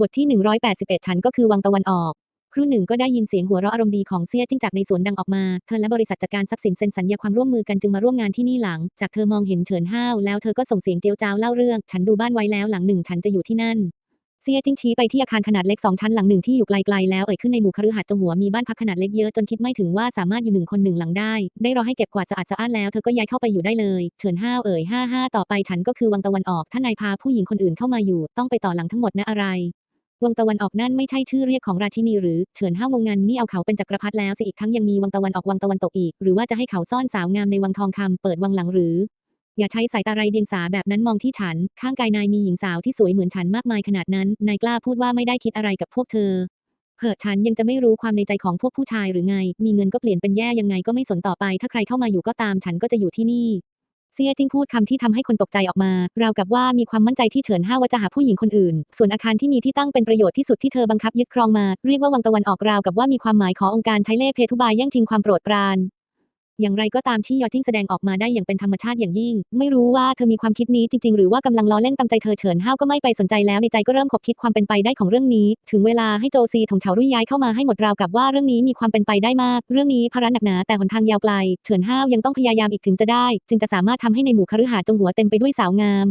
บทที่ 181 ฉันก็คือวังตะวันออก ครู่หนึ่งก็ได้ยินเสียงหัวเราะอารมณ์ดีของเซียจิ้งจากในสวนดังออกมา เธอและบริษัทจัดการทรัพย์สินเซ็นสัญญาความร่วมมือกันจึงมาร่วมงานที่นี่หลัง จากเธอมองเห็นเฉินห้าวแล้วเธอก็ส่งเสียงเจียวจ้าวเล่าเรื่อง ฉันดูบ้านไว้แล้วหลังหนึ่งฉันจะอยู่ที่นั่นเซียจิ้งชี้ไปที่อาคารขนาดเล็กสองชั้นหลังหนึ่งที่อยู่ไกลๆแล้วเอ่ยขึ้นในหมู่คฤหาสน์จงหัวมีบ้านพักขนาดเล็กเยอะจนคิดไม่ถึงว่าสามารถอยู่หนึ่งคนหนึ่งหลังได้ ได้รอให้เก็บกวาดสะอาดสะอ้านแล้วเธอก็ย้ายเข้าไปอยู่ได้เลยเฉินห้าวเอ่ยห้าห้าต่อไปฉันก็คือวังตะวันออกถ้านายพาผู้หญิงคนอื่นเข้ามาอยู่ ต้องไปต่อหลังทั้งหมดนะอะไร วังตะวันออกนั่นไม่ใช่ชื่อเรียกของราชินีหรือเฉินห้าวงงานนี่เอาเขาเป็นจักรพรรดิแล้วสิอีกทั้งยังมีวังตะวันออกวังตะวันตกอีก หรือว่าจะให้เขาซ่อนสาวงามในวังทองคำเปิดวังหลังหรือ อย่าใช้สายตาไรเดียงสาแบบนั้นมองที่ฉัน ข้างกายนายมีหญิงสาวที่สวยเหมือนฉันมากมายขนาดนั้นนายกล้าพูดว่าไม่ได้คิดอะไรกับพวกเธอเผื่อฉันยังจะไม่รู้ความในใจของพวกผู้ชายหรือไง มีเงินก็เปลี่ยนเป็นแย่ยังไงก็ไม่สนต่อไป ถ้าใครเข้ามาอยู่ก็ตามฉันก็จะอยู่ที่นี่ เซียจิ้งพูดคำที่ทำให้คนตกใจออกมา ราวกับว่ามีความมั่นใจที่เฉินห้าว่าจะหาผู้หญิงคนอื่น ส่วนอาคารที่มีที่ตั้งเป็นประโยชน์ที่สุดที่เธอบังคับยึดครองมา เรียกว่าวังตะวันออกราวกับว่ามีความหมายขององค์การใช้เล่เพทุบายแย่งชิงความโปรดปราน อย่างไรก็ตามที่ยอจิ้งแสดงออกมาได้อย่างเป็นธรรมชาติอย่างยิ่ง ไม่รู้ว่าเธอมีความคิดนี้จริง ๆ หรือว่ากำลังล้อเล่นตามใจเธอเฉินห้าวก็ไม่ไปสนใจแล้วในใจก็เริ่มขบคิดความเป็นไปได้ของเรื่องนี้ ถึงเวลาให้โจซีถงเฉารุ่ยย้ายเข้ามาให้หมดราวกับว่าเรื่องนี้มีความเป็นไปได้มาก เรื่องนี้ภาระหนักหนาแต่หนทางยาวไกล เฉินห้าวยังต้องพยายามอีกถึงจะได้ จึงจะสามารถทำให้ในหมู่คฤหาสน์จงหัวเต็มไปด้วยสาวงาม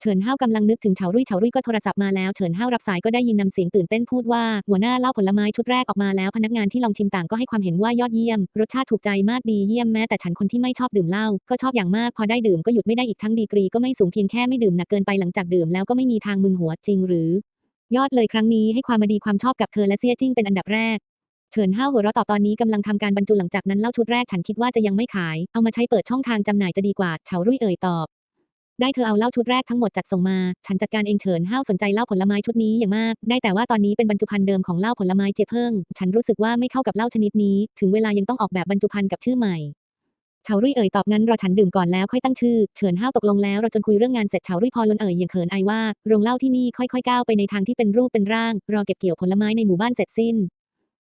เฉินห้าวกำลังนึกถึงเฉารุ่ยเฉารุ่ยก็โทรศัพท์มาแล้วเฉินห้าวรับสายก็ได้ยินนำเสียงตื่นเต้นพูดว่าหัวหน้าเล่าผลไม้ชุดแรกออกมาแล้วพนักงานที่ลองชิมต่างก็ให้ความเห็นว่ายอดเยี่ยม รสชาติถูกใจมากดีเยี่ยมแม้แต่ฉันคนที่ไม่ชอบดื่มเหล้าก็ชอบอย่างมากพอได้ดื่มก็หยุดไม่ได้อีกทั้งดีกรีก็ไม่สูงเพียงแค่ไม่ดื่มหนักเกินไปหลังจากดื่มแล้วก็ไม่มีทางมึนหัวจริงหรือ ยอดเลยครั้งนี้ให้ความมาดีความชอบกับเธอและเซี่ยจิ้งเป็นอันดับแรกเฉินห้าวหัวเราะตอบตอนนี้กำลังทำการบรรจุหลังจากนั้นเล้าชุดแรกฉันคิดว่าจะยังไม่ขาย เอามาใช้เปิดช่องทางจำหน่ายจะดีกว่าเฉารุ่ยเอ่ยตอบ ได้เธอเอาเหล้าชุดแรกทั้งหมดจัดส่งมา ฉันจัดการเองเฉินห้าวสนใจเหล้าผลไม้ชุดนี้อย่างมาก ได้แต่ว่าตอนนี้เป็นบรรจุภัณฑ์เดิมของเหล้าผลไม้เจเพิ่ง ฉันรู้สึกว่าไม่เข้ากับเหล้าชนิดนี้ ถึงเวลายังต้องออกแบบบรรจุภัณฑ์กับชื่อใหม่เฉารุ่ยเอ่ยตอบงั้นรอฉันดื่มก่อนแล้วค่อยตั้งชื่อ เฉินห้าวตกลงแล้วเราจนคุยเรื่องงานเสร็จเฉารุ่ยพอลนเอ่ยอย่างเขินอายว่าโรงเหล้าที่นี่ค่อยๆก้าวไปในทางที่เป็นรูปเป็นร่าง รอเก็บเกี่ยวผลไม้ในหมู่บ้านเสร็จสิ้น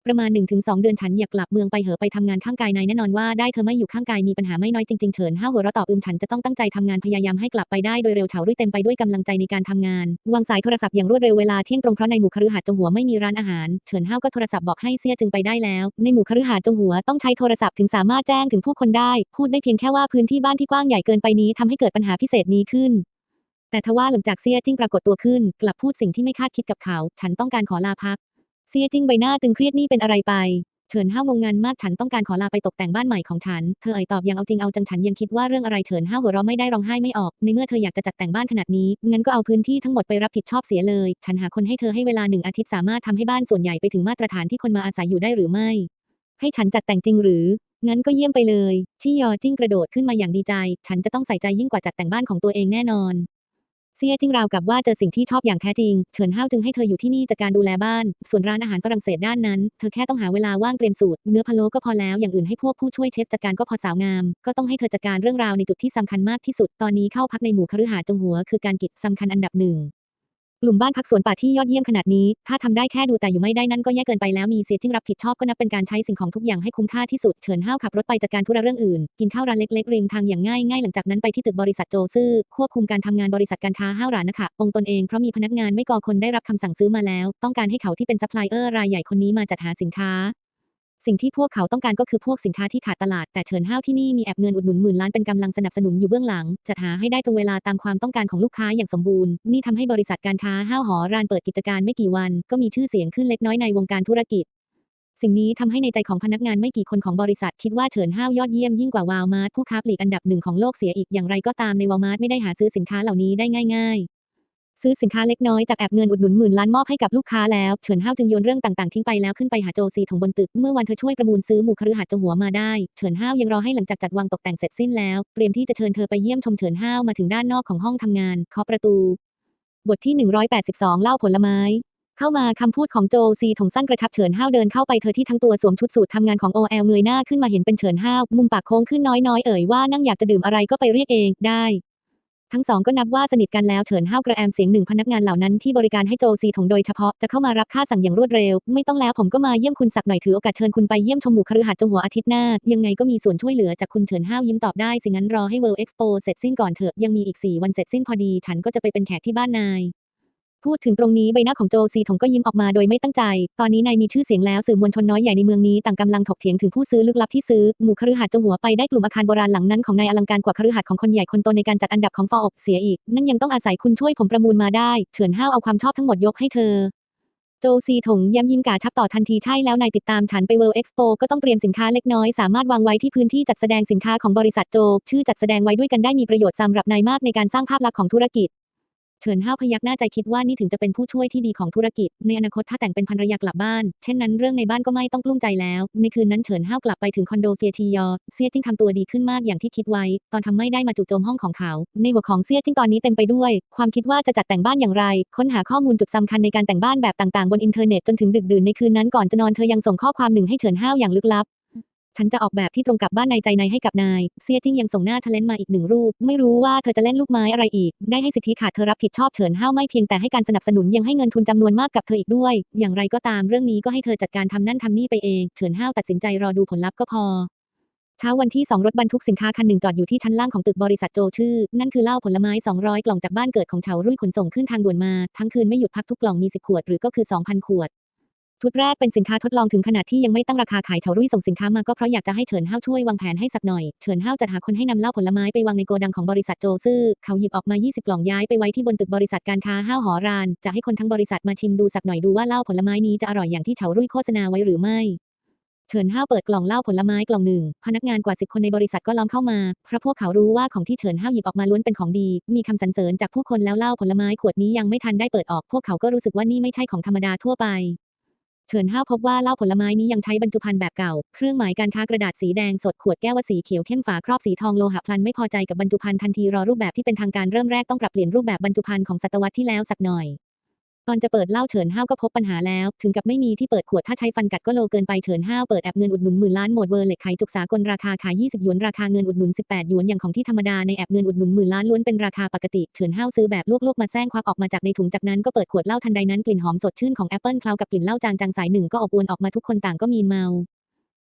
ประมาณ 1-2 เดือนฉันอยากกลับเมืองไปเหอะไปทำงานข้างกายนายแน่นอนว่าได้เธอไม่อยู่ข้างกายมีปัญหาไม่น้อยจริงๆเฉินห้าวหัวเราะตอบอืมฉันจะต้องตั้งใจทำงานพยายามให้กลับไปได้โดยเร็วเฉารุ่ยเต็มไปด้วยกำลังใจในการทำงานวางสายโทรศัพท์อย่างรวดเร็วเวลาเที่ยงตรงเพราะในหมู่คฤหาสน์จงหัวไม่มีร้านอาหารเฉินห้าวก็โทรศัพท์บอกให้เซียจึงไปได้แล้ว ในหมู่คฤหาสน์จงหัวต้องใช้โทรศัพท์ถึงสามารถแจ้งถึงผู้คนได้ พูดได้เพียงแค่ว่าพื้นที่บ้านที่กว้างใหญ่เกินไปนี้ทำให้เกิดปัญหาพิเศษนี้ขึ้นแต่ทว่าหลังจากเซียจิ้งปรากฏตัวขึ้น กลับพูดสิ่งที่ไม่คาดคิดกับเขา ฉันต้องการขอลาพัก เซียจิ้งใบหน้าตึงเครียดนี่เป็นอะไรไป เฉินห้าวงงงานมากฉันต้องการขอลาไปตกแต่งบ้านใหม่ของฉัน เธอเอ่ยตอบอย่างเอาจริงเอาจังฉันยังคิดว่าเรื่องอะไรเฉินห้าวหัวเราะไม่ได้ร้องไห้ไม่ออก ในเมื่อเธออยากจะจัดแต่งบ้านขนาดนี้ งั้นก็เอาพื้นที่ทั้งหมดไปรับผิดชอบเสียเลย ฉันหาคนให้เธอให้เวลาหนึ่งอาทิตย์สามารถทำให้บ้านส่วนใหญ่ไปถึงมาตรฐานที่คนมาอาศัยอยู่ได้หรือไม่ ให้ฉันจัดแต่งจริงหรืองั้นก็เยี่ยมไปเลยชี่ยอจิ้งกระโดดขึ้นมาอย่างดีใจ ฉันจะต้องใส่ใจยิ่งกว่าจัดแต่งบ้านของตัวเองแน่นอน เซียจิ้งราวกับว่าเจอสิ่งที่ชอบอย่างแท้จริง เฉินห้าวจึงให้เธออยู่ที่นี่จัดการดูแลบ้าน ส่วนร้านอาหารฝรั่งเศสด้านนั้น เธอแค่ต้องหาเวลาว่างเตรียมสูตร เนื้อพะโล้ก็พอแล้ว อย่างอื่นให้พวกผู้ช่วยเชฟจัดการก็พอสาวงาม ก็ต้องให้เธอจัดการเรื่องราวในจุดที่สำคัญมากที่สุด ตอนนี้เข้าพักในหมู่คฤหาสน์จงหัว คือการกิจสำคัญอันดับหนึ่ง หลุมบ้านพักสวนป่าที่ยอดเยี่ยมขนาดนี้ ถ้าทำได้แค่ดูแต่อยู่ไม่ได้นั่นก็แย่เกินไปแล้วมีเสียจิ้งรับผิดชอบก็นับเป็นการใช้สิ่งของทุกอย่างให้คุ้มค่าที่สุด เฉินห้าวขับรถไปจัดการธุระเรื่องอื่น กินข้าวร้านเล็กๆริมทางอย่างง่ายง่ายหลังจากนั้นไปที่ตึกบริษัทโจซื่อ ควบคุมการทำงานบริษัทการค้าห้าวหรานนะคะองค์ตนเองเพราะมีพนักงานไม่กอคนได้รับคำสั่งซื้อมาแล้ว ต้องการให้เขาที่เป็นซัพพลายเออร์รายใหญ่คนนี้มาจัดหาสินค้า สิ่งที่พวกเขาต้องการก็คือพวกสินค้าที่ขาดตลาด แต่เฉินห้าวที่นี่มีแอบเงินอุดหนุนหมื่นล้านเป็นกำลังสนับสนุนอยู่เบื้องหลัง จัดหาให้ได้ตรงเวลาตามความต้องการของลูกค้าอย่างสมบูรณ์ นี่ทำให้บริษัทการค้าห้าวหอรานเปิดกิจการไม่กี่วัน ก็มีชื่อเสียงขึ้นเล็กน้อยในวงการธุรกิจสิ่งนี้ทำให้ในใจของพนักงานไม่กี่คนของบริษัทคิดว่าเฉินห้าวยอดเยี่ยมยิ่งกว่าวาลมาร์ทผู้ค้าปลีกอันดับหนึ่งของโลกเสียอีกอย่างไรก็ตามในวาลมาร์ทไม่ได้หาซื้อสินค้าเหล่านี้ได้ง่ายๆ ซื้อสินค้าเล็กน้อยจากแอบเงินอุดหนุนหมื่นล้านมอบให้กับลูกค้าแล้ว เฉินห้าวจึงโยนเรื่องต่างๆทิ้งไปแล้วขึ้นไปหาโจซีถงบนตึก เมื่อวันเธอช่วยประมูลซื้อหมู่คฤหาสน์จงหัวมาได้ เฉินห้าวยังรอให้หลังจากจัดวางตกแต่งเสร็จสิ้นแล้ว เตรียมที่จะเชิญเธอไปเยี่ยมชมเฉินห้าวมาถึงด้านนอกของห้องทำงานเคาะประตู บทที่ 182 เล่าผลไม้เข้ามาคำพูดของโจซีถงสั้นกระชับเฉินห้าวเดินเข้าไปเธอที่ทั้งตัวสวมชุดสูททำงานของโอเอลเงยหน้าขึ้นมาเห็นเป็นเฉินห้าวมุมปากโค้งขึ้นน้อยๆเอ่ยว่านั่งอยากจะดื่มอะไรก็ไปเรียกเองได้ ทั้งสองก็นับว่าสนิทกันแล้วเฉินห้าวกระแอมเสียงหนึ่งพนักงานเหล่านั้นที่บริการให้โจซีถงโดยเฉพาะจะเข้ามารับค่าสั่งอย่างรวดเร็ว ไม่ต้องแล้วผมก็มาเยี่ยมคุณสักหน่อยถือโอกาสเชิญคุณไปเยี่ยมชมหมู่คฤหาสน์จงหัวอาทิตย์หน้า ยังไงก็มีส่วนช่วยเหลือจากคุณเฉินห้าวยิ้มตอบได้สิงั้นรอให้ World Expo เสร็จสิ้นก่อนเถอะยังมีอีก4วันเสร็จสิ้นพอดี ฉันก็จะไปเป็นแขกที่บ้านนาย พูดถึงตรงนี้ใบหน้าของโจซีถงก็ยิ้มออกมาโดยไม่ตั้งใจ ตอนนี้นายมีชื่อเสียงแล้วสื่อมวลชนน้อยใหญ่ในเมืองนี้ต่างกำลังถกเถียงถึงผู้ซื้อลึกลับที่ซื้อหมู่คฤหาสน์จงหัวไปได้กลุ่มอาคารโบราณหลังนั้นของนายอลังการกว่าคฤหาสน์ของคนใหญ่คนโตในการจัดอันดับของฟออบเสียอีก นั่นยังต้องอาศัยคุณช่วยผมประมูลมาได้ เฉินห้าวเอาความชอบทั้งหมดยกให้เธอโจซีถงย้ำยิ้มกาชับต่อทันทีใช่แล้วนายติดตามฉันไป World Expo ก็ต้องเตรียมสินค้าเล็กน้อย สามารถวางไว้ที่พื้นที่จัดแสดงสินค้าของบริษัทโจ ชื่อจัดแสดงไว้ด้วยกันได้มีประโยชน์สำหรับนายมากในการสร้างภาพลักษณ์ของธุรกิจ ฉินห้าวพยักหน้าใจคิดว่านี่ถึงจะเป็นผู้ช่วยที่ดีของธุรกิจ ในอนาคตถ้าแต่งเป็นภรรยากลับบ้าน เช่นนั้นเรื่องในบ้านก็ไม่ต้องกลุ้มใจแล้ว ในคืนนั้นเฉินห้าวกลับไปถึงคอนโดเฟียชียอ เซียจิ้งทำตัวดีขึ้นมากอย่างที่คิดไว้ ตอนทำไม่ได้มาจู่โจมห้องของเขา ในหัวของเซียจิ้งตอนนี้เต็มไปด้วย ความคิดว่าจะจัดแต่งบ้านอย่างไร ค้นหาข้อมูลจุดสำคัญในการแต่งบ้านแบบต่างๆ บนอินเทอร์เน็ตจนถึงดึกดื่นในคืนนั้นก่อนจะนอนเธอยังส่งข้อความหนึ่งให้เฉินห้าวอย่างลึกลับ ฉันจะออกแบบที่ตรงกับบ้านในใจนายให้กับนาย เซียจิ้งยังส่งหน้าทะเลนมาอีกหนึ่งรูป ไม่รู้ว่าเธอจะเล่นลูกไม้อะไรอีก ได้ให้สิทธิขาดเธอรับผิดชอบเฉินห้าวไม่เพียงแต่ให้การสนับสนุนยังให้เงินทุนจำนวนมากกับเธออีกด้วย อย่างไรก็ตามเรื่องนี้ก็ให้เธอจัดการทำนั่นทำนี่ไปเอง เฉินห้าวตัดสินใจรอดูผลลัพธ์ก็พอเช้าวันที่2รถบรรทุกสินค้าคันหนึ่งจอดอยู่ที่ชั้นล่างของตึกบริษัทโจชื่อ นั่นคือเหล้าผลไม้ 200 กล่องจากบ้านเกิดของเฉารุ่ยขนส่งขึ้นทางด่วนมา ทั้งคืนไม่หยุดพักทุกกล่องมี 10 ขวดหรือก็คือ 2,000 ขวด ชุดแรกเป็นสินค้าทดลองถึงขนาดที่ยังไม่ตั้งราคาขายเฉารุ่ยส่งสินค้ามาก็เพราะอยากจะให้เฉินห้าวช่วยวางแผนให้สักหน่อย เฉินห้าวจัดหาคนให้นำเหล้าผลไม้ไปวางในโกดังของบริษัทโจซื่อ เขาหยิบออกมา 20 กล่องย้ายไปไว้ที่บนตึกบริษัทการค้าห้าวหอราน จะให้คนทั้งบริษัทมาชิมดูสักหน่อยดูว่าเหล้าผลไม้นี้จะอร่อยอย่างที่เฉารุ่ยโฆษณาไว้หรือไม่เฉินห้าวเปิดกล่องเหล้าผลไม้กล่องหนึ่ง พนักงานกว่าสิบคนในบริษัทก็ล้อมเข้ามาเพราะพวกเขารู้ว่าของที่เฉินห้าวหยิบออกมาล้วนเป็นของดี มีคำสรรเสริญจากผู้คนแล้วเหล้าผลไม้ขวดนี้ยังไม่ทันได้เปิดออก พวกเขาก็รู้สึกว่านี่ไม่ใช่ของธรรมดาทั่วไป เฉินห้าวพบว่าเหล้าผลไม้นี้ยังใช้บรรจุภัณฑ์แบบเก่า เครื่องหมายการค้ากระดาษสีแดงสดขวดแก้วสีเขียวเข้มฝาครอบสีทองโลหะพลันไม่พอใจกับบรรจุภัณฑ์ทันทีรอรูปแบบที่เป็นทางการเริ่มแรกต้องปรับเปลี่ยนรูปแบบบรรจุภัณฑ์ของศตวรรษที่แล้วสักหน่อย ตอนจะเปิดเหล้าเฉินห้าวก็พบปัญหาแล้ว ถึงกับไม่มีที่เปิดขวดถ้าใช้ฟันกัดก็โลเกินไปเฉินห้าวเปิดแอบเงินอุดหนุนหมื่นล้านโหมดเวอร์เหล็กขายจุกสากลราคาขาย 20 หยวนราคาเงินอุดหนุน 18 หยวนอย่างของที่ธรรมดาในแอบเงินอุดหนุนหมื่นล้านล้วนเป็นราคาปกติเฉินห้าวซื้อแบบลวกๆมาแซงควักออกมาจากในถุงจากนั้นก็เปิดขวดเหล้าทันใดนั้นกลิ่นหอมสดชื่นของแอปเปิลคลาวกับกลิ่นเหล้าจางๆสายหนึ่งก็อบอวลออกมาทุกคนต่างก็มีเมา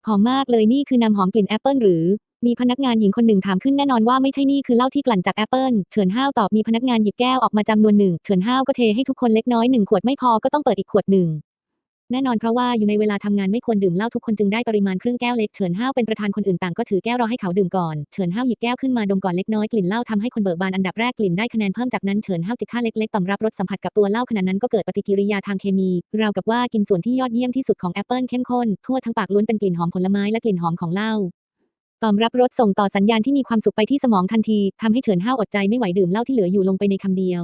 หอมมากเลยนี่คือนำหอมกลิ่นแอปเปิลหรือ มีพนักงานหญิงคนหนึ่งถามขึ้นแน่นอนว่าไม่ใช่นี่คือเหล้าที่กลั่นจากแอปเปิลเฉินห้าวตอบมีพนักงานหยิบแก้วออกมาจำนวนหนึ่งเฉินห้าวก็เทให้ทุกคนเล็กน้อยหนึ่งขวดไม่พอก็ต้องเปิดอีกขวดหนึ่ง แน่นอนเพราะว่าอยู่ในเวลาทำงานไม่ควรดื่มเหล้าทุกคนจึงได้ปริมาณครึ่งแก้วเล็กเฉินห้าวเป็นประธานคนอื่นต่างก็ถือแก้วรอให้เขาดื่มก่อนเฉินห้าวหยิบแก้วขึ้นมาดมก่อนเล็กน้อยกลิ่นเหล้าทำให้คนเบิกบานอันดับแรกกลิ่นได้คะแนนเพิ่มจากนั้นเฉินห้าวจิบค่าเล็กๆต่อมรับรสสัมผัสกับตัวเหล้าขณะนั้นก็เกิดปฏิกิริยาทางเคมีราวกับว่ากินส่วนที่ยอดเยี่ยมที่สุดของแอปเปิลเข้มข้นทั่วทั้งปากล้วนเป็นกลิ่นหอมผลไม้และกลิ่นหอมของเหล้าตอมรับรสส่งต่อสัญญาณที่มีความสุขไปที่สมองทันทีทำให้เฉินห้าวอดใจไม่ไหวดื่มเหล้าที่เหลืออยู่ลงไปในคำเดียว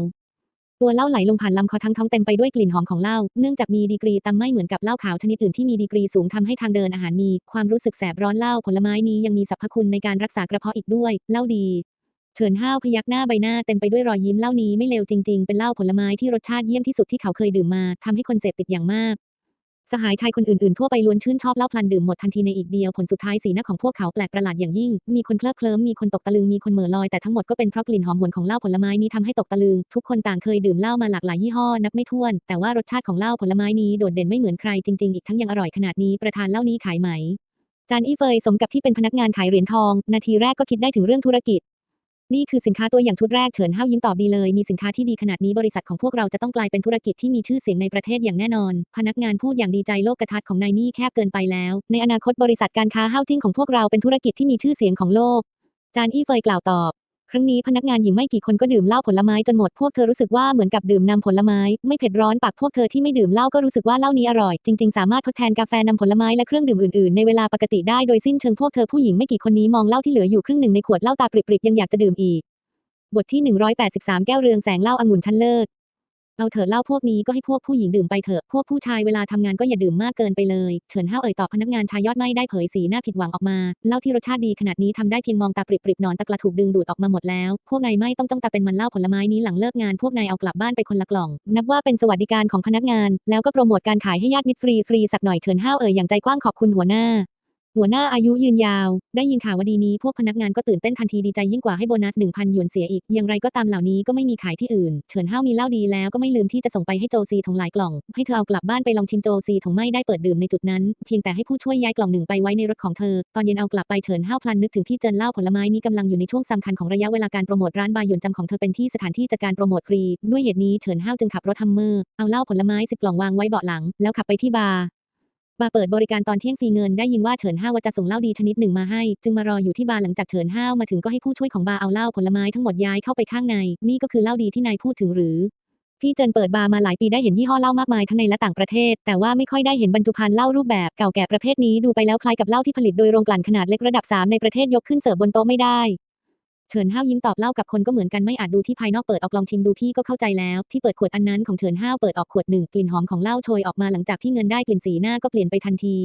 ตัวเหล้าไหลลงผ่านลำคอทั้งท้องเต็มไปด้วยกลิ่นหอมของเหล้า เนื่องจากมีดีกรีต่ำไม่เหมือนกับเหล้าขาวชนิดอื่นที่มีดีกรีสูงทำให้ทางเดินอาหารมี ความรู้สึกแสบร้อนเหล้าผลไม้นี้ยังมีสรรพคุณในการรักษากระเพาะอีกด้วยเหล้าดีเฉินห้าวพยักหน้าใบหน้าเต็มไปด้วยรอยยิ้มเหล้านี้ไม่เลวจริง ๆ เป็นเหล้าผลไม้ที่รสชาติเยี่ยมที่สุดที่เขาเคยดื่มมาทำให้คนเสพติดอย่างมาก สหายชายคนอื่นๆทั่วไปล้วนชื่นชอบเหล้าพลันดื่มหมดทันทีในอีกเดียวผลสุดท้ายสีหน้าของพวกเขาแปลกประหลาดอย่างยิ่ง มีคนเคลิบเคลิ้มมีคนตกตะลึงมีคนเหม่อลอยแต่ทั้งหมดก็เป็นเพราะกลิ่นหอมหวนของเหล้าผลไม้นี้ทำให้ตกตะลึง ทุกคนต่างเคยดื่มเหล้ามาหลากหลายยี่ห้อนับไม่ถ้วน แต่ว่ารสชาติของเหล้าผลไม้นี้โดดเด่นไม่เหมือนใครจริงๆอีกทั้งยังอร่อยขนาดนี้ประธานเหล้านี้ขายไหมจานอีเฟยสมกับที่เป็นพนักงานขายเหรียญทอง นาทีแรกก็คิดได้ถึงเรื่องธุรกิจ นี่คือสินค้าตัวอย่างชุดแรกเฉินห้าวยิ้มตอบดีเลย มีสินค้าที่ดีขนาดนี้บริษัทของพวกเราจะต้องกลายเป็นธุรกิจที่มีชื่อเสียงในประเทศอย่างแน่นอน พนักงานพูดอย่างดีใจโลกกระทัดของนายนี่แคบเกินไปแล้ว ในอนาคตบริษัทการค้าห้าวจิ้งของพวกเราเป็นธุรกิจที่มีชื่อเสียงของโลก จานอี้เฟยกล่าวตอบ ครั้งนี้พนักงานหญิงไม่กี่คนก็ดื่มเหล้าผลไม้จนหมดพวกเธอรู้สึกว่าเหมือนกับดื่มนำผลไม้ ไม่เผ็ดร้อนปากพวกเธอที่ไม่ดื่มเหล้าก็รู้สึกว่าเหล้านี้อร่อย จริงๆ สามารถทดแทนกาแฟนำผลไม้และเครื่องดื่มอื่นๆในเวลาปกติได้โดยสิ้นเชิงพวกเธอผู้หญิงไม่กี่คนนี้มองเหล้าที่เหลืออยู่ครึ่งหนึ่งในขวดเหล้าตาปริบๆยังอยากจะดื่มอีกบทที่ 183 แก้วเรืองแสงเหล้าองุ่นชั้นเลิศ เอาเถอะเหล้าพวกนี้ก็ให้พวกผู้หญิงดื่มไปเถอะ พวกผู้ชายเวลาทำงานก็อย่าดื่มมากเกินไปเลย เฉินห้าเอ่ยตอบพนักงานชายยอดไม่ได้เผยสีหน้าผิดหวังออกมา เหล้าที่รสชาติดีขนาดนี้ทำได้เพียงมองตาปริบๆนอนตะกละถูกดึงดูดออกมาหมดแล้ว พวกนายไม่ต้องจ้องตาเป็นมันเหล้าผลไม้นี้หลังเลิกงานพวกนายเอากลับบ้านไปคนละกล่อง นับว่าเป็นสวัสดิการของพนักงาน แล้วก็โปรโมทการขายให้ญาติมิตรฟรีๆสักหน่อยเฉินห้าเอ่ยอย่างใจกว้างขอบคุณหัวหน้า หัวหน้าอายุยืนยาว ได้ยินข่าววดีนี้ พวกพนักงานก็ตื่นเต้นทันทีดีใจยิ่งกว่าให้โบนัส 1,000 หยวนเสียอีก อย่างไรก็ตามเหล่านี้ก็ไม่มีขายที่อื่น เฉินห้าวมีเหล้าดีแล้วก็ไม่ลืมที่จะส่งไปให้โจซีถงหลายกล่อง ให้เธอเอากลับบ้านไปลองชิมโจซีถงไม่ได้เปิดดื่มในจุดนั้น เพียงแต่ให้ผู้ช่วยย้ายกล่องหนึ่งไปไว้ในรถของเธอ ตอนเย็นเอากลับไปเฉินห้าวพลันนึกถึงพี่เจินเหล้าผลไม้นี้กำลังอยู่ในช่วงสำคัญของระยะเวลาการโปรโมทร้านบาหยวนจำของเธอเป็นที่สถานที่จัดการโปรโมทฟรี ด้วยเหตุนี้เฉินห้าจึงขับรถฮัมเมอร์เอาเหล้าผลไม้สิบกล่องวางไว้เบาะหลัง แล้วขับไปที่บาร์ บาร์เปิดบริการตอนเที่ยงฟรีเงินได้ยินว่าเฉินห้าวจะส่งเหล้าดีชนิดหนึ่งมาให้ จึงมารออยู่ที่บาร์หลังจากเฉินห้าวมาถึงก็ให้ผู้ช่วยของบาร์เอาเหล้าผลไม้ทั้งหมดย้ายเข้าไปข้างใน นี่ก็คือเหล้าดีที่นายพูดถึงหรือ พี่เจินเปิดบาร์มาหลายปีได้เห็นยี่ห้อเหล้ามากมายทั้งในและต่างประเทศ แต่ว่าไม่ค่อยได้เห็นบรรจุภัณฑ์เหล้ารูปแบบเก่าแก่ประเภทนี้ดูไปแล้วคล้ายกับเหล้าที่ผลิตโดยโรงกลั่นขนาดเล็กระดับ 3 ในประเทศยกขึ้นเสิร์ฟบนโต๊ะไม่ได้ เฉินห้าวยิ้มตอบเล่ากับคนก็เหมือนกันไม่อาจดูที่ภายนอกเปิดออกลองชิมดูพี่ก็เข้าใจแล้ว ที่เปิดขวดอันนั้นของเฉินห้าวเปิดออกขวดหนึ่งกลิ่นหอมของเหล้าโชยออกมาหลังจากที่เงินได้กลิ่นสีหน้าก็เปลี่ยนไปทันที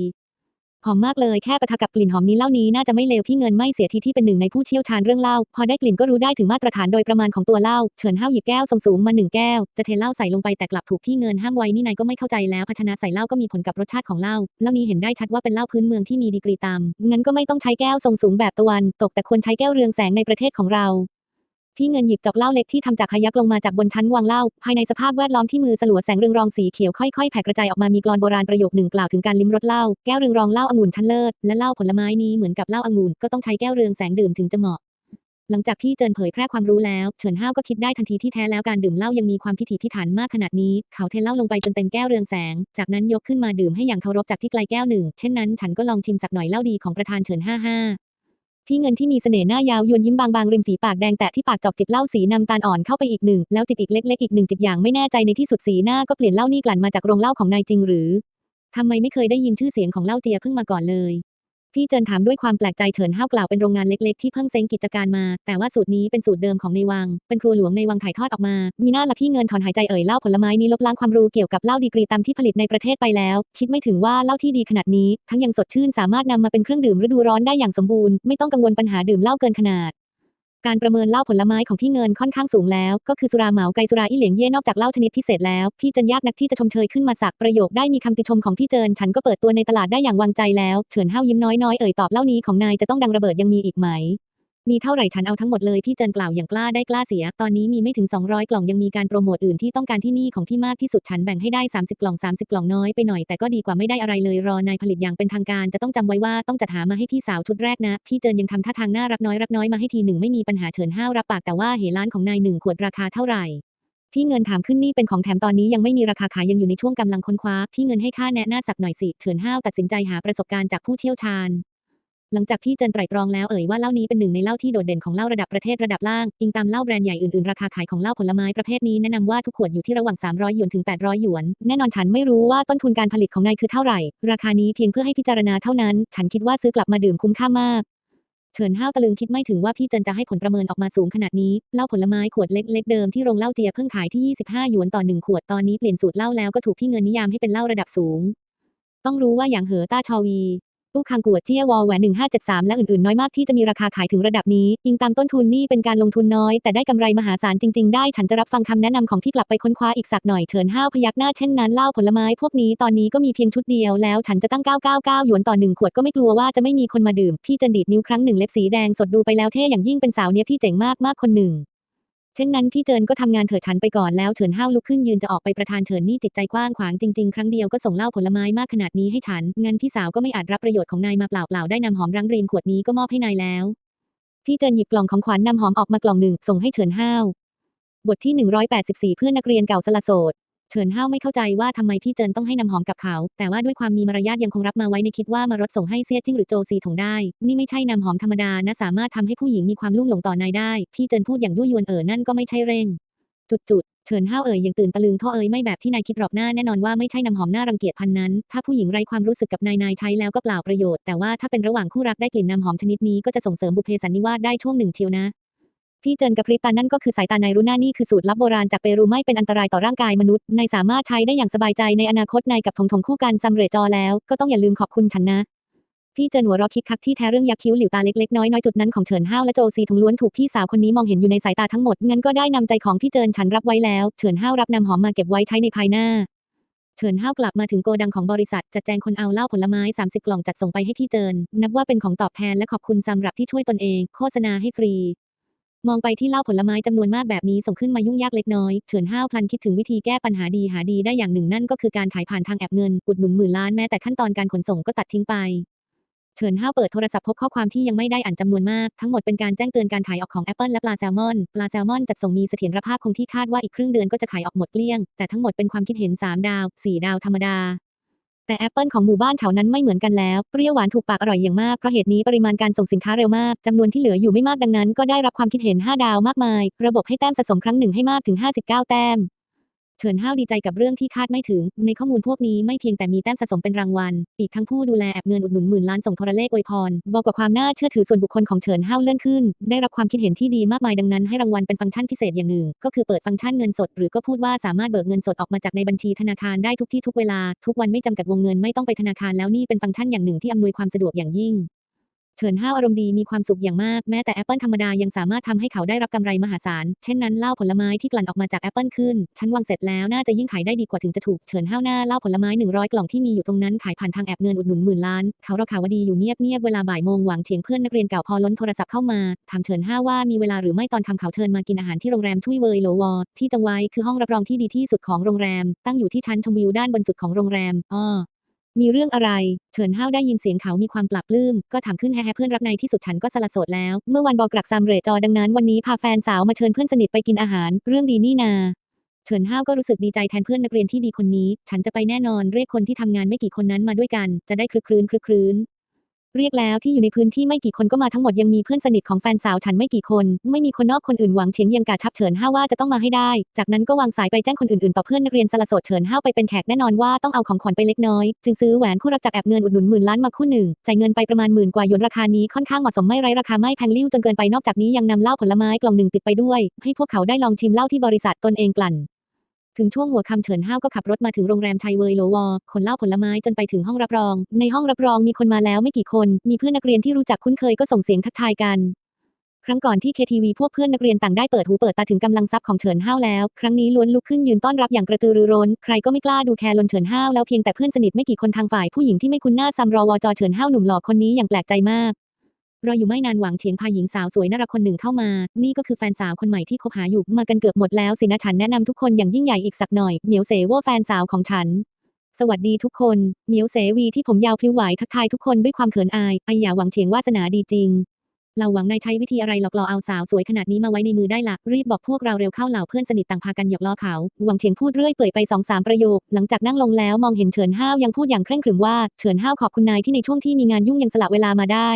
หอมมากเลยแค่ปะทะกับกลิ่นหอมนี้เล้านี้น่าจะไม่เลวพี่เงินไม่เสียทีที่เป็นหนึ่งในผู้เชี่ยวชาญเรื่องเหล้าพอได้กลิ่นก็รู้ได้ถึงมาตรฐานโดยประมาณของตัวเหล้าเฉินห้าวหยิบแก้วทรงสูงมาหนึ่งแก้วจะเทเหล้าใส่ลงไปแต่กลับถูกพี่เงินห้ามไว้นี่นายก็ไม่เข้าใจแล้วภาชนะใส่เหล้าก็มีผลกับรสชาติของเหล้าเล้านี้เห็นได้ชัดว่าเป็นเหล้าพื้นเมืองที่มีดีกรีต่ำงั้นก็ไม่ต้องใช้แก้วทรงสูงแบบตะวันตกแต่ควรใช้แก้วเรืองแสงในประเทศของเรา พี่เงินหยิบจอกเหล้าเล็กที่ทำจากขยักลงมาจากบนชั้นวางเหล้าภายในสภาพแวดล้อมที่มือสลัวแสงเรืองรองสีเขียวค่อยๆแผ่กระจายออกมามีกลอนโบราณประโยคหนึ่งกล่าวถึงการลิ้มรสเหล้าแก้วเรืองรองเหล้าองุ่นชั้นเลิศและเหล้าผลไม้นี้เหมือนกับเหล้าองุ่นก็ต้องใช้แก้วเรืองแสงดื่มถึงจะเหมาะหลังจากพี่เจินเผยแพร่ความรู้แล้ว เฉินห้าวก็คิดได้ทันทีที่แท้แล้วการดื่มเหล้ายังมีความพิถีพิถันมากขนาดนี้ เขาเทเหล้าลงไปจนเต็มแก้วเรืองแสง จากนั้นยกขึ้นมาดื่มให้อย่างเคารพจากที่ไกลแก้วหนึ่ง เช่นนั้นฉันก็ลองชิมสักหน่อยเหล้าดีของประธานเฉินห้าห้า พี่เงินที่มีเสน่ห์หน้ายาวยวนยิ้มบางๆริมฝีปากแดงแตะที่ปากจอกจิบเหล้าสีน้ำตาลอ่อนเข้าไปอีกหนึ่ง แล้วจิบอีกเล็กๆอีกหนึ่งจิบอย่างไม่แน่ใจในที่สุดสีหน้าก็เปลี่ยนเหล้านี่กลั่นมาจากโรงเหล้าของนายจริงหรือทำไมไม่เคยได้ยินชื่อเสียงของเหล้าเจียเพิ่งมาก่อนเลย พี่เจินถามด้วยความแปลกใจเฉินห้าวกล่าวเป็นโรงงานเล็กๆที่เพิ่งเซ้งกิจการมา แต่ว่าสูตรนี้เป็นสูตรเดิมของในวัง เป็นครัวหลวงในวังถ่ายทอดออกมา มีหน้าละพี่เงินถอนหายใจเอ่ยเหล้าผลไม้นี้ลบล้างความรู้เกี่ยวกับเหล้าดีกรีตามที่ผลิตในประเทศไปแล้ว คิดไม่ถึงว่าเหล้าที่ดีขนาดนี้ ทั้งยังสดชื่นสามารถนำมาเป็นเครื่องดื่มฤดูร้อนได้อย่างสมบูรณ์ ไม่ต้องกังวลปัญหาดื่มเหล้าเกินขนาด การประเมินเหล้าผลไม้ของพี่เงินค่อนข้างสูงแล้ว ก็คือสุราเหมาไกสุราอีเหลียงเย่นอกจากเหล้าชนิดพิเศษแล้ว พี่เจินยากนักที่จะชมเชยขึ้นมาสักประโยคได้มีคำติชมของพี่เจินฉันก็เปิดตัวในตลาดได้อย่างวางใจแล้ว เฉินห้าวยิ้มน้อยๆเอ่ยตอบเหล้านี้ของนายจะต้องดังระเบิดยังมีอีกไหม มีเท่าไหร่ฉันเอาทั้งหมดเลยพี่เจินกล่าวอย่างกล้าได้กล้าเสีย ตอนนี้มีไม่ถึง 200 กล่องยังมีการโปรโมทอื่นที่ต้องการที่นี่ของพี่มากที่สุดฉันแบ่งให้ได้ 30 กล่อง 30 กล่องน้อยไปหน่อยแต่ก็ดีกว่าไม่ได้อะไรเลยรอนายผลิตอย่างเป็นทางการจะต้องจำไว้ว่าต้องจัดหามาให้พี่สาวชุดแรกนะ พี่เจินยังทำท่าทางน่ารักน้อยรักน้อยมาให้ทีหนึ่งไม่มีปัญหาเฉินห้าวรับปากแต่ว่าเหร้านของนายหนึ่งขวดราคาเท่าไหร่พี่เงินถามขึ้นนี่เป็นของแถมตอนนี้ยังไม่มีราคาขายยังอยู่ในช่วงกำลังค้นคว้า พี่เงินให้ค่าแนะหน้าสักหน่อยสิเฉินห้าวตัดสินใจหาประสบการณ์จากผู้เชี่ยวชาญ หลังจากพี่เจนไตรตรองแล้วเอ่ยว่าเหล้านี้เป็นหนึ่งในเหล้าที่โดดเด่นของเหล้าระดับประเทศระดับล่าง อิงตามเหล้าแบรนด์ใหญ่อื่นๆ ราคาขายของเหล้าผลไม้ประเภทนี้แนะนำว่าทุกขวดอยู่ที่ระหว่าง 300 หยวนถึง 800 หยวน แน่นอนฉันไม่รู้ว่าต้นทุนการผลิตของนายคือเท่าไหร่ ราคานี้เพียงเพื่อให้พิจารณาเท่านั้น ฉันคิดว่าซื้อกลับมาดื่มคุ้มค่ามากเฉินห้าวตะลึงคิดไม่ถึงว่าพี่เจนจะให้ผลประเมินออกมาสูงขนาดนี้ เหล้าผลไม้ขวดเล็กๆเดิมที่โรงเหล้าเจียเพิ่งขายที่ 25 หยวนต่อหนึ่งขวดตอนนี้เปลี่ยนสูตรเหล้าแล้วก็ถูกพี่เงินนิยามให้เป็นเหล้าระดับสูง ต้องรู้ว่าอย่างเหอต้าชอวี ตู้คังกัวเจี้ยวอแหวน1573 และอื่นๆ น้อยมากที่จะมีราคาขายถึงระดับนี้อิงตามต้นทุนนี่เป็นการลงทุนน้อย แต่ได้กำไรมหาศาลจริง ๆ ได้ ฉันจะรับฟังคำแนะนำของพี่กลับไปค้นคว้าอีกสักหน่อยเฉินห้าวพยักหน้าเช่นนั้นเหล้าผลไม้พวกนี้ตอนนี้ก็มีเพียงชุดเดียวแล้วฉันจะตั้ง 999 หยวนต่อหนึ่งขวดก็ไม่กลัวว่าจะไม่มีคนมาดื่มพี่จันดีดนิ้วครั้งหนึ่งเล็บสีแดงสดดูไปแล้วเท่อย่างยิ่งเป็นสาวเนี้ยพี่เจ๋งมากมากคนหนึ่ง เช่นนั้นพี่เจินก็ทำงานเถิดฉันไปก่อนแล้วเฉินห้าวลุกขึ้นยืนจะออกไปประธานเฉินนี่จิตใจกว้างขวางจริงๆ ครั้งเดียวก็ส่งเหล้าผลไม้มากขนาดนี้ให้ฉัน งั้นพี่สาวก็ไม่อาจรับประโยชน์ของนายมาเปล่าๆได้นำหอมรังเรียนขวดนี้ก็มอบให้นายแล้ว พี่เจินหยิบกล่องของขวัญนำหอมออกมากล่องหนึ่งส่งให้เฉินห้าวบทที่ 184 เพื่อนนักเรียนเก่าสละโสด เฉินห้าวไม่เข้าใจว่าทำไมพี่เจินต้องให้นำหอมกับเขา แต่ว่าด้วยความมีมารยาทยังคงรับมาไว้ในคิดว่ามารถส่งให้เซียจิ้งหรือโจซีถงได้ นี่ไม่ใช่นำหอมธรรมดานะสามารถทำให้ผู้หญิงมีความลุ่มหลงต่อนายได้ พี่เจินพูดอย่างยั่วยวนเอ๋อนั่นก็ไม่ใช่เร่ง จุดจุดๆเฉินห้าวเอ๋ยยังตื่นตะลึงท่อเอ๋ยไม่แบบที่นายคิดหรอกหน้าแน่นอนว่าไม่ใช่นำหอมหน้ารังเกียจพันนั้น ถ้าผู้หญิงไร้ความรู้สึกกับนายนายใช้แล้วก็เปล่าประโยชน์แต่ว่าถ้าเป็นระหว่างคู่รักได้กลิ่นนำหอมชนิดนี้ก็จะส่งเสริมบุพเพสันนิวาสได้ช่วงหนึ่งเชียวนะ พี่เจินกับพริบตานั่นก็คือสายตาในรุน่านี่คือสูตรลับโบราณจากเปรูไม่เป็นอันตรายต่อร่างกายมนุษย์นายสามารถใช้ได้อย่างสบายใจในอนาคตนายกับทงทงคู่กันซัมเรจอแล้ว ก็ต้องอย่าลืมขอบคุณฉันนะพี่เจินหัวเราะคิกคักที่แท้เรื่องยักษ์คิ้วหลิวตาเล็กๆน้อยๆจุดนั้นของเฉินห้าวและโจซีทงล้วนถูกพี่สาวคนนี้มองเห็นอยู่ในสายตาทั้งหมดงั้นก็ได้นำใจของพี่เจินฉันรับไว้แล้วเฉินห้าวรับนำหอมมาเก็บไว้ใช้ในภายหน้าเฉินห้าวกลับมาถึงโกดังของบริษัทจัดแจงคนเอาเหล้าผลไม้ 30 กล่องจัดส่งไปให้พี่เจิน นับว่าเป็นของตอบแทนและขอบคุณสำหรับที่ช่วยตนเอง โฆษณาให้ฟรี มองไปที่เหล้าผลไม้จำนวนมากแบบนี้ส่งขึ้นมายุ่งยากเล็กน้อย เฉินห้าวพลันคิดถึงวิธีแก้ปัญหาดีหาดีได้อย่างหนึ่งนั่นก็คือการขายผ่านทางแอปเงิน อุดหนุนหมื่นล้านแม้แต่ขั้นตอนการขนส่งก็ตัดทิ้งไปเฉินห้าวเปิดโทรศัพท์พบข้อความที่ยังไม่ได้อ่านจำนวนมาก ทั้งหมดเป็นการแจ้งเตือนการขายออกของ Apple และปลาแซลมอน ปลาแซลมอนจัดส่งมีเสถียรภาพคงที่คาดว่าอีกครึ่งเดือนก็จะขายออกหมดเกลี้ยง แต่ทั้งหมดเป็นความคิดเห็น 3 ดาว 4 ดาวธรรมดา แต่แอปเปิลของหมู่บ้านเฉานั้นไม่เหมือนกันแล้ว เปรี้ยวหวานถูกปากอร่อยอย่างมาก เพราะเหตุนี้ปริมาณการส่งสินค้าเร็วมาก จำนวนที่เหลืออยู่ไม่มากดังนั้น ก็ได้รับความคิดเห็น 5 ดาวมากมาย ระบบให้แต้มสะสมครั้งหนึ่งให้มากถึง 59 แต้ม เฉินห้าวดีใจกับเรื่องที่คาดไม่ถึง ในข้อมูลพวกนี้ไม่เพียงแต่มีแต้มสะสมเป็นรางวัล อีกทั้งผู้ดูแลแอบเงินอุดหนุนหมื่นล้านส่งโทรเลขอวยพร บอกกับความน่าเชื่อถือส่วนบุคคลของเฉินห้าวเลื่อนขึ้น ได้รับความคิดเห็นที่ดีมากมายดังนั้นให้รางวัลเป็นฟังก์ชันพิเศษอย่างหนึ่ง ก็คือเปิดฟังก์ชันเงินสด หรือก็พูดว่าสามารถเบิกเงินสดออกมาจากในบัญชีธนาคารได้ทุกที่ทุกเวลา ทุกวันไม่จำกัดวงเงินไม่ต้องไปธนาคารแล้วนี่เป็นฟังก์ชันอย่างหนึ่งที่อำนวยความสะดวกอย่างยิ่ง เฉินห้าวอารมณ์ดีมีความสุขอย่างมากแม้แต่แอปเปิลธรรมดายังสามารถทำให้เขาได้รับกำไรมหาศาล เช่นนั้นเหล้าผลไม้ที่กลั่นออกมาจากแอปเปิลขึ้นฉันวางเสร็จแล้วน่าจะยิ่งขายได้ดีกว่าถึงจะถูกเฉินห้าวหน้าเหล้าผลไม้ 100 กล่องที่มีอยู่ตรงนั้นขายผ่านทางแอปเงินอุดหนุนหมื่นล้าน เขาเราข่าวดีอยู่เงียบๆเวลาบ่ายโมงหวังเฉียงเพื่อนนักเรียนเก่าพอล้นโทรศัพท์เข้ามาถามเฉินห้าวว่ามีเวลาหรือไม่ตอนคำเขาเชิญมากินอาหารที่โรงแรมทุยเวยโลวอที่จังไว้คือห้องรับรองที่ดีที่สุดของโรงแรม ตั้งอยู่ที่ชั้นชมวิวด้านบนสุดของโรงแรมอ้อ มีเรื่องอะไร เฉินห้าวได้ยินเสียงเขามีความปรับลื้ม ก็ถามขึ้นแฮ่ๆเพื่อนรักในที่สุดฉันก็สละโสดแล้ว เมื่อวันบอกกลักซามเรจอดังนั้นวันนี้พาแฟนสาวมาเชิญเพื่อนสนิทไปกินอาหาร เรื่องดีนี่นาเฉินห้าวก็รู้สึกดีใจแทนเพื่อนนักเรียนที่ดีคนนี้ ฉันจะไปแน่นอนเรียกคนที่ทำงานไม่กี่คนนั้นมาด้วยกัน จะได้คลึกครื้นคลึกครื้น เรียกแล้วที่อยู่ในพื้นที่ไม่กี่คนก็มาทั้งหมดยังมีเพื่อนสนิทของแฟนสาวฉันไม่กี่คน ไม่มีคนนอกคนอื่นหวังเฉียงยังกาชับเฉินห้าวว่าจะต้องมาให้ได้ จากนั้นก็วางสายไปแจ้งคนอื่นๆต่อเพื่อนนักเรียนสละโสดเฉินห้าวไปเป็นแขกแน่นอนว่าต้องเอาของขวัญไปเล็กน้อย จึงซื้อแหวนคู่รักจากแอบเงินอุดหนุนหมื่นล้านมาคู่หนึ่งจ่ายเงินไปประมาณหมื่นกว่าหยวนราคานี้ค่อนข้างเหมาะสมไม่ไร้ราคาไม่แพงลิ้วจนเกินไปนอกจากนี้ยังนำเหล้าผลไม้กล่องหนึ่งติดไปด้วย ให้พวกเขาได้ลองชิมเหล้าที่บริษัทตนเองกลั่น ถึงช่วงหัวค่ำเฉินห้าวก็ขับรถมาถึงโรงแรมชัยเวยโลวอขนเหล้าผลไม้จนไปถึงห้องรับรอง ในห้องรับรองมีคนมาแล้วไม่กี่คน มีเพื่อนนักเรียนที่รู้จักคุ้นเคยก็ส่งเสียงทักทายกัน ครั้งก่อนที่ KTV พวกเพื่อนนักเรียนต่างได้เปิดหูเปิดตาถึงกำลังทรัพย์ของเฉินห้าวแล้ว ครั้งนี้ล้วนลุกขึ้นยืนต้อนรับอย่างกระตือรือร้น ใครก็ไม่กล้าดูแคลนเฉินห้าวแล้วเพียงแต่เพื่อนสนิทไม่กี่คนทางฝ่ายผู้หญิงที่ไม่คุ้นหน้าซัมรอวอจอเฉินห้าวหนุ่มหล่อคนนี้อย่างแปลกใจมาก รออยู่ไม่นานหวังเฉียงพาหญิงสาวสวยน่ารักคนหนึ่งเข้ามา นี่ก็คือแฟนสาวคนใหม่ที่คบหาอยู่มากันเกือบหมดแล้วสินะฉันแนะนำทุกคนอย่างยิ่งใหญ่อีกสักหน่อยเหมียวเสว่าแฟนสาวของฉันสวัสดีทุกคนเหมียวเสวีที่ผมยาวพลิ้วไหวทักทายทุกคนด้วยความเขินอายไออย่าหวังเฉียงวาสนาดีจริง เราหวังนายใช้วิธีอะไรหลอกล่อเอาสาวสวยขนาดนี้มาไว้ในมือได้ละรีบบอกพวกเราเร็วเข้าเหล่าเพื่อนสนิทต่างพากันหยอกล้อเขาหวังเฉียงพูดเรื่อยเปื่อยไปสองสามประโยค หลังจากนั่งลงแล้วมองเห็นเฉินห้าวยังพูดอย่างเคร่งขรึมว่าเฉินห้าวขอบคุณนายที่ในช่วงที่มีงานยุ่งยังสละเวลามาได้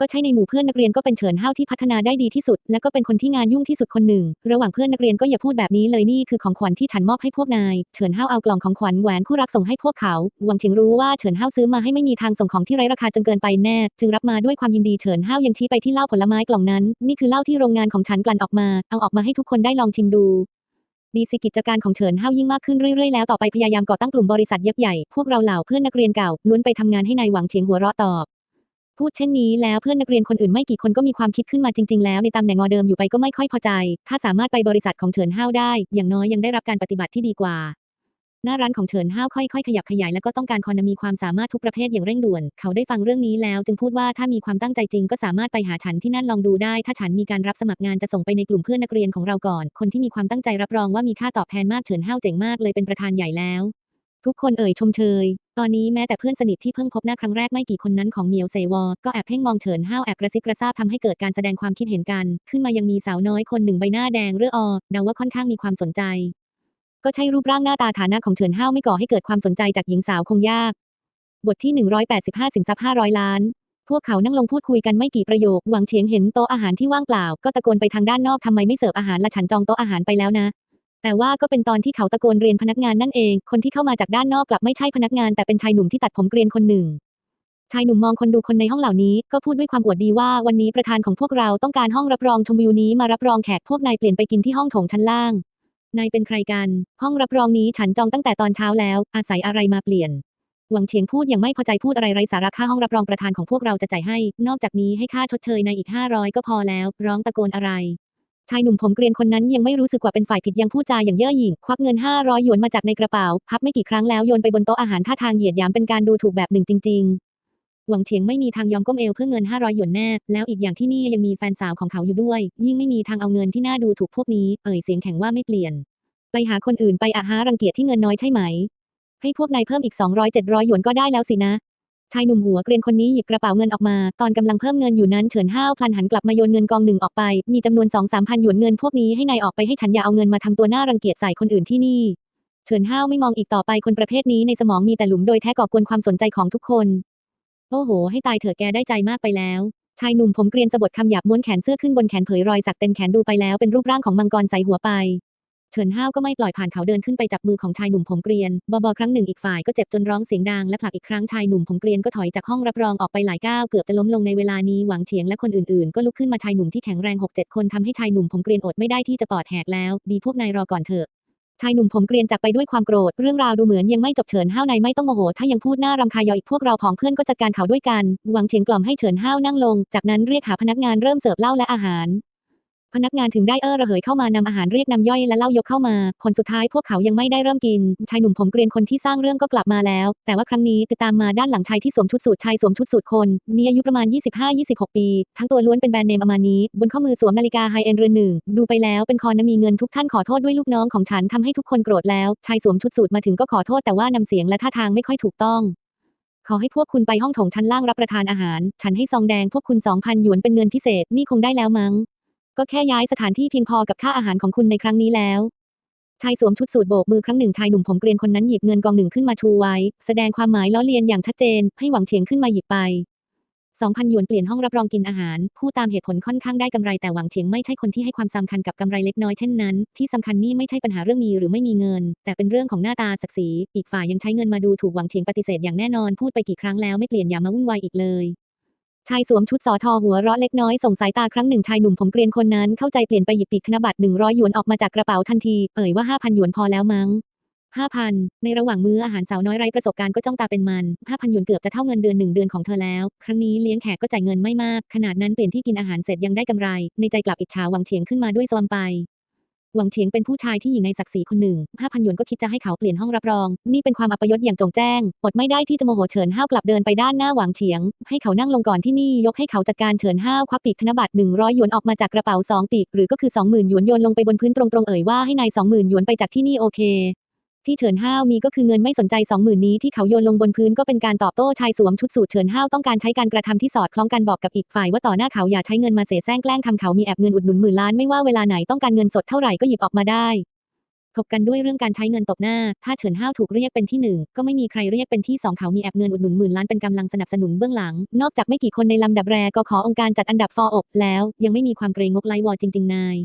ก็ใช่ในหมู่เพื่อนนักเรียนก็เป็นเฉินห้าวที่พัฒนาได้ดีที่สุด และก็เป็นคนที่งานยุ่งที่สุดคนหนึ่ง ระหว่างเพื่อนนักเรียนก็อย่าพูดแบบนี้เลยนี่คือของขวัญที่ฉันมอบให้พวกนาย เฉินห้าวเอากล่องของขวัญแหวนคู่รักส่งให้พวกเขา หวังเฉียงรู้ว่าเฉินห้าวซื้อมาให้ไม่มีทางส่งของที่ไร้ราคาจนเกินไปแน่ จึงรับมาด้วยความยินดีเฉินห้าวยังชี้ไปที่เหล้าผลไม้กล่องนั้น นี่คือเหล้าที่โรงงานของฉันกลั่นออกมา เอาออกมาให้ทุกคนได้ลองชิมดูดีสิกิจการของเฉินห้าวยิ่งมากขึ้นเรื่อยๆแล้วต่อไปพยายามก่อตั้งกลุ่มบริษัทยักษ์ใหญ่ พวกเราเหล่าเพื่อนนักเรียนเก่าล้วนไปทำงานให้นายหวังเฉียงหัวเราะตอบ พูดเช่นนี้แล้วเพื่อนนักเรียนคนอื่นไม่กี่คนก็มีความคิดขึ้นมาจริง ๆ แล้วในตำแหน่งงอเดิมอยู่ไปก็ไม่ค่อยพอใจ ถ้าสามารถไปบริษัทของเฉินห้าวได้ อย่างน้อยยังได้รับการปฏิบัติที่ดีกว่า หน้าร้านของเฉินห้าวค่อยๆ ขยับขยายและก็ต้องการคนมีความสามารถทุกประเภทอย่างเร่งด่วน เขาได้ฟังเรื่องนี้แล้วจึงพูดว่าถ้ามีความตั้งใจจริงก็สามารถไปหาฉันที่นั่นลองดูได้ ถ้าฉันมีการรับสมัครงานจะส่งไปในกลุ่มเพื่อนนักเรียนของเราก่อน คนที่มีความตั้งใจรับรองว่ามีค่าตอบแทนมากเฉินห้าวเจ๋งมากเลยเป็นประธานใหญ่แล้ว ทุกคนเอ่ยชมเชย ตอนนี้แม้แต่เพื่อนสนิทที่เพิ่งพบหน้าครั้งแรกไม่กี่คนนั้นของเหมียวเซวอก็แอบเพ่งมองเฉินห้าวแอบกระซิบกระซาบทำให้เกิดการแสดงความคิดเห็นกัน ขึ้นมายังมีสาวน้อยคนหนึ่งใบหน้าแดงเรือออเดาว่าค่อนข้างมีความสนใจ ก็ใช่รูปร่างหน้าตาฐานะของเฉินห้าวไม่ก่อให้เกิดความสนใจจากหญิงสาวคงยาก บทที่ 185สินทรัพย์500 ล้าน พวกเขานั่งลงพูดคุยกันไม่กี่ประโยค หวังเฉียงเห็นโต๊ะอาหารที่ว่างเปล่า ก็ตะโกนไปทางด้านนอกทำไมไม่เสิร์ฟอาหารละฉันจองโต๊ะอาหารไปแล้วนะ แต่ว่าก็เป็นตอนที่เขาตะโกนเรียนพนักงานนั่นเอง คนที่เข้ามาจากด้านนอกกลับไม่ใช่พนักงานแต่เป็นชายหนุ่มที่ตัดผมเกรียนคนหนึ่ง ชายหนุ่มมองคนดูคนในห้องเหล่านี้ ก็พูดด้วยความอวดดีว่าวันนี้ประธานของพวกเราต้องการห้องรับรองชมวิวนี้มารับรองแขกพวกนายเปลี่ยนไปกินที่ห้องโถงชั้นล่าง นายเป็นใครกัน ห้องรับรองนี้ฉันจองตั้งแต่ตอนเช้าแล้ว อาศัยอะไรมาเปลี่ยนหวังเฉียงพูดอย่างไม่พอใจพูดอะไรไร้สาระค่าห้องรับรองประธานของพวกเราจะจ่ายให้ นอกจากนี้ให้ค่าชดเชยในอีก500ก็พอแล้ว ร้องตะโกนอะไร ชายหนุ่มผมเกรียนคนนั้นยังไม่รู้สึกว่าเป็นฝ่ายผิดยังพูดจาอย่างเย่อหยิ่ง ควักเงิน 500 หยวนมาจากในกระเป๋า พับไม่กี่ครั้งแล้วโยนไปบนโต๊ะอาหารท่าทางเหยียดหยามเป็นการดูถูกแบบหนึ่งจริง ๆ หวังเฉียงไม่มีทางยอมก้มเอวเพื่อเงิน 500 หยวนแน่ แล้วอีกอย่างที่นี่ยังมีแฟนสาวของเขาอยู่ด้วย ยิ่งไม่มีทางเอาเงินที่น่าดูถูกพวกนี้ เอ่ยเสียงแข็งว่าไม่เปลี่ยน ไปหาคนอื่นไปอาหารังเกียจที่เงินน้อยใช่ไหม ให้พวกนายเพิ่มอีก 200 700 หยวนก็ได้แล้วสินะ ชายหนุ่มหัวเกรียนคนนี้หยิบกระเป๋าเงินออกมา ตอนกำลังเพิ่มเงินอยู่นั้นเฉินห้าวพลันหันกลับมาโยนเงินกองหนึ่งออกไป มีจำนวนสองสามพันหยวนเงินพวกนี้ให้นายออกไปให้ฉันอย่าเอาเงินมาทำตัวหน้ารังเกียจใส่คนอื่นที่นี่ เฉินห้าวไม่มองอีกต่อไปคนประเภทนี้ในสมองมีแต่หลุมโดยแท้ก่อกวนความสนใจของทุกคน โอ้โห ให้ตายเถอะแกได้ใจมากไปแล้ว ชายหนุ่มผมเกรียนสะบัดคำหยาบม้วนแขนเสื้อขึ้นบนแขนเผยรอยสักเต็มแขนดูไปแล้วเป็นรูปร่างของมังกรใส่หัวไป ฉินห้าวก็ไม่ปล่อยผ่านเขาเดินขึ้นไปจับมือของชายหนุ่มผมเกรียน บอบอครั้งหนึ่งอีกฝ่ายก็เจ็บจนร้องเสียงดังและผลักอีกครั้งชายหนุ่มผมเกรียนก็ถอยจากห้องรับรองออกไปหลายก้าวเกือบจะล้มลงในเวลานี้หวังเฉียงและคนอื่นๆ ก็ลุกขึ้นมาชายหนุ่มที่แข็งแรงหกเจ็ดคนทำให้ชายหนุ่มผมเกรียนอดไม่ได้ที่จะปอดแหกแล้ว ดีพวกนายรอก่อนเถอะชายหนุ่มผมเกรียนจากไปด้วยความโกรธ เรื่องราวดูเหมือนยังไม่จบเฉินห้าวนายไม่ต้องโมโห ถ้ายังพูดหน้ารำคาญยออีกพวกเราของเพื่อนก็จัดการเขาด้วยกัน หวังเฉียงกล่อมให้เฉินห้าวนั่งลง จากนั้นเรียกหาพนักงานเริ่มเสิร์ฟเหล้าและอาหาร พนักงานถึงได้เออระเหยเข้ามานำอาหารเรียกน้ำย่อยและเหล้ายกเข้ามา ผลสุดท้ายพวกเขายังไม่ได้เริ่มกิน ชายหนุ่มผมเกรียนคนที่สร้างเรื่องก็กลับมาแล้ว แต่ว่าครั้งนี้ติดตามมาด้านหลังชายที่สวมชุดสูทชายสวมชุดสูทคนมีอายุประมาณ 25-26 ปี ทั้งตัวล้วนเป็นแบรนด์เนมประมาณนี้ บนข้อมือสวมนาฬิกาไฮเอ็นเรือนหนึ่ง ดูไปแล้วเป็นคอนมีเงินทุกท่านขอโทษด้วยลูกน้องของฉันทำให้ทุกคนโกรธแล้ว ชายสวมชุดสูทมาถึงก็ขอโทษแต่ว่านำเสียงและท่าทางไม่ค่อยถูกต้องขอให้พวกคุณไปห้องโถงชั้นล่างรับประทานอาหาร ฉันให้ซองแดงพวกคุณ 2,000 หยวนเป็นเงินพิเศษ นี่คงได้แล้วมั้ง ก็แค่ย้ายสถานที่เพียงพอกับค่าอาหารของคุณในครั้งนี้แล้วชายสวมชุดสูทโบกมือครั้งหนึ่งชายหนุ่มผมเกรียนคนนั้นหยิบเงินกองหนึ่งขึ้นมาชูไว้ แสดงความหมายล้อเลียนอย่างชัดเจน ให้หวังเฉียงขึ้นมาหยิบไปสองพันหยวนเปลี่ยนห้องรับรองกินอาหาร ผู้ตามเหตุผลค่อนข้างได้กำไรแต่หวังเฉียงไม่ใช่คนที่ให้ความสำคัญกับกำไรเล็กน้อยเช่นนั้น ที่สำคัญนี่ไม่ใช่ปัญหาเรื่องมีหรือไม่มีเงิน แต่เป็นเรื่องของหน้าตาศักดิ์ศรีอีกฝ่ายยังใช้เงินมาดูถูกหวังเฉียงปฏิเสธอย่างแน่นอนพูดไปกี่ครั้งแล้วไม่เปลี่ยนอย่ามาวุ่นวายอีกเลย ชายสวมชุดสอทอหัวเราะเล็กน้อยส่งสายตาครั้งหนึ่งชายหนุ่มผมเกรียนคนนั้นเข้าใจเปลี่ยนไปหยิบปีกธนบัตรหนึ่งร้อยหยวนออกมาจากกระเป๋าทันทีเอ่ยว่าห้าพันหยวนพอแล้วมั้งห้าพันในระหว่างมื้ออาหารสาวน้อยไร้ประสบการณ์ก็จ้องตาเป็นมันห้าพันหยวนเกือบจะเท่าเงินเดือนหนึ่งเดือนของเธอแล้ว ครั้งนี้เลี้ยงแขกก็จ่ายเงินไม่มาก ขนาดนั้นเปลี่ยนที่กินอาหารเสร็จยังได้กำไร ในใจกลับอิจฉาหวังเฉียงขึ้นมาด้วยซอมไป หวังเฉียงเป็นผู้ชายที่หญิงในศักดิ์ศรีคนหนึ่งห้าพันหยวนก็คิดจะให้เขาเปลี่ยนห้องรับรอง นี่เป็นความอัปยศอย่างจงแจ้ง อดไม่ได้ที่จะโมโหเฉินห้าวกลับเดินไปด้านหน้าหวังเฉียง ให้เขานั่งลงก่อนที่นี่ยกให้เขาจัดการเฉินห้าวควักปีกธนบัตรหนึ่งร้อยหยวนออกมาจากกระเป๋าสองปีกหรือก็คือสองหมื่นหยวนโยนลงไปบนพื้นตรงๆเอ่ยว่าให้นายสองหมื่นหยวนไปจากที่นี่โอเค ที่เฉินห้าวมีก็คือเงินไม่สนใจสองหมื่นนี้ที่เขาโยนลงบนพื้นก็เป็นการตอบโต้ชายสวมชุดสูทเฉินห้าวต้องการใช้การกระทำที่สอดคล้องกันบอกกับอีกฝ่ายว่าต่อหน้าเขาอย่าใช้เงินมาเสแสร้งแกล้งทำเขามีแอบเงินอุดหนุนหมื่นล้านไม่ว่าเวลาไหนต้องการเงินสดเท่าไหร่ก็หยิบออกมาได้ถกกันด้วยเรื่องการใช้เงินตบหน้า ถ้าเฉินห้าวถูกเรียกเป็นที่หนึ่งก็ไม่มีใครเรียกเป็นที่สองเขามีแอบเงินอุดหนุนหมื่นล้านเป็นกำลังสนับสนุนเบื้องหลัง นอกจากไม่กี่คนในลำดับแรกก็ขอองค์การจัดอันดับฟออบแล้ว ยังไม่มีความเกรงงกไลวอจริง ๆ นาย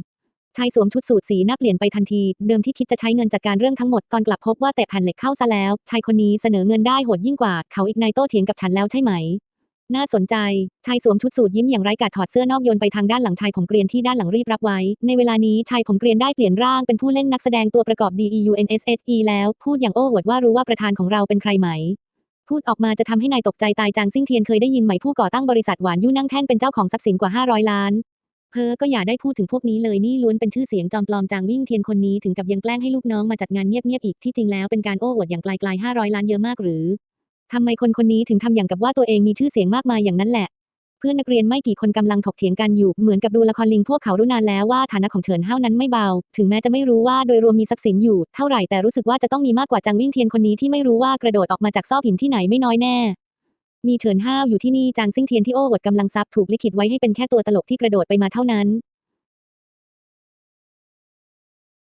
ชายสวมชุดสูทสีหน้าเปลี่ยนไปทันที เดิมที่คิดจะใช้เงินจัดการเรื่องทั้งหมดตอนกลับพบว่าแต่แผ่นเหล็กเข้าซะแล้ว ชายคนนี้เสนอเงินได้โหดยิ่งกว่า เขาอีกนายโต้เถียงกับฉันแล้วใช่ไหม น่าสนใจ ชายสวมชุดสูทยิ้มอย่างไร้กาดถอดเสื้อนอกโยนไปทางด้านหลังชายผมเกรียนที่ด้านหลังรีบรับไว้ ในเวลานี้ชายผมเกรียนได้เปลี่ยนร่างเป็นผู้เล่นนักแสดงตัวประกอบ DEUNSSE แล้ว พูดอย่างโอ้อวดว่ารู้ว่าประธานของเราเป็นใครไหมพูดออกมาจะทำให้นายตกใจตายจางซิ่งเทียนเคยได้ยินไหมผู้ก่อตั้งบริษัทหวานยู่นั่งแท่นเป็นเจ้าของทรัพย์สินกว่า 500 ล้าน เพอก็อย่าได้พูดถึงพวกนี้เลยนี่ล้วนเป็นชื่อเสียงจอมปลอมจางวิ่งเทียนคนนี้ถึงกับยังแกล้งให้ลูกน้องมาจัดงานเงียบๆอีกที่จริงแล้วเป็นการโอ้อวดอย่างไกลๆ500ล้านเยอะมากหรือทำไมคนคนนี้ถึงทำอย่างกับว่าตัวเองมีชื่อเสียงมากมายอย่างนั้นแหละเพื่อนนักเรียนไม่กี่คนกำลังถกเถียงกันอยู่เหมือนกับดูละครลิงพวกเขารู้นานแล้วว่าฐานะของเฉินเฮ้านั้นไม่เบา ถึงแม้จะไม่รู้ว่าโดยรวมมีทรัพย์สินอยู่เท่าไหร่แต่รู้สึกว่าจะต้องมีมากกว่าจางวิ่งเทียนคนนี้ที่ไม่รู้ว่ากระโดดออกมาจากซอกหินที่ไหนไม่น้อยแน่ มีเฉินห้าวอยู่ที่นี่จางซิ่งเทียนที่โอ้อวดกำลังทรัพย์ถูกลิขิตไว้ให้เป็นแค่ตัวตลกที่กระโดดไปมาเท่านั้น